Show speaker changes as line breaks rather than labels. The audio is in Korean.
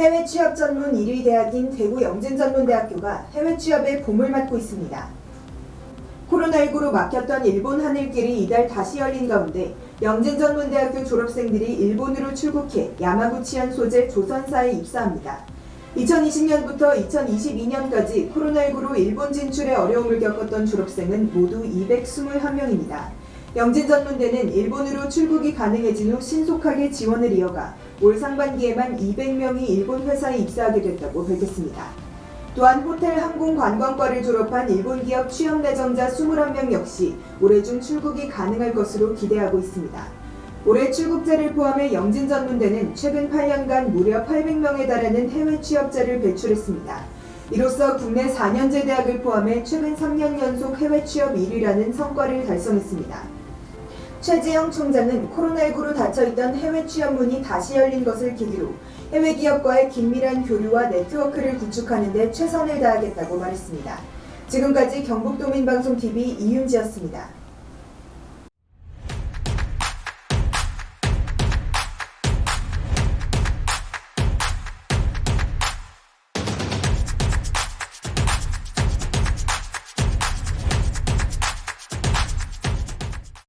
해외 취업 전문 1위 대학인 대구 영진전문대학교가 해외 취업에 봄을 맞고 있습니다. 코로나19로 막혔던 일본 하늘길이 이달 다시 열린 가운데 영진전문대학교 졸업생들이 일본으로 출국해 야마구치현 소재 조선사에 입사합니다. 2020년부터 2022년까지 코로나19로 일본 진출에 어려움을 겪었던 졸업생은 모두 221명입니다. 영진전문대는 일본으로 출국이 가능해진 후 신속하게 지원을 이어가 올 상반기에만 200명이 일본 회사에 입사하게 됐다고 밝혔습니다. 또한 호텔 항공 관광과를 졸업한 일본 기업 취업 내정자 21명 역시 올해 중 출국이 가능할 것으로 기대하고 있습니다. 올해 출국자를 포함해 영진 전문대는 최근 8년간 무려 800명에 달하는 해외 취업자를 배출했습니다. 이로써 국내 4년제 대학을 포함해 최근 3년 연속 해외 취업 1위라는 성과를 달성했습니다. 최재형 총장은 코로나19로 닫혀있던 해외 취업 문이 다시 열린 것을 계기로 해외 기업과의 긴밀한 교류와 네트워크를 구축하는 데 최선을 다하겠다고 말했습니다. 지금까지 경북도민방송TV 이윤지였습니다.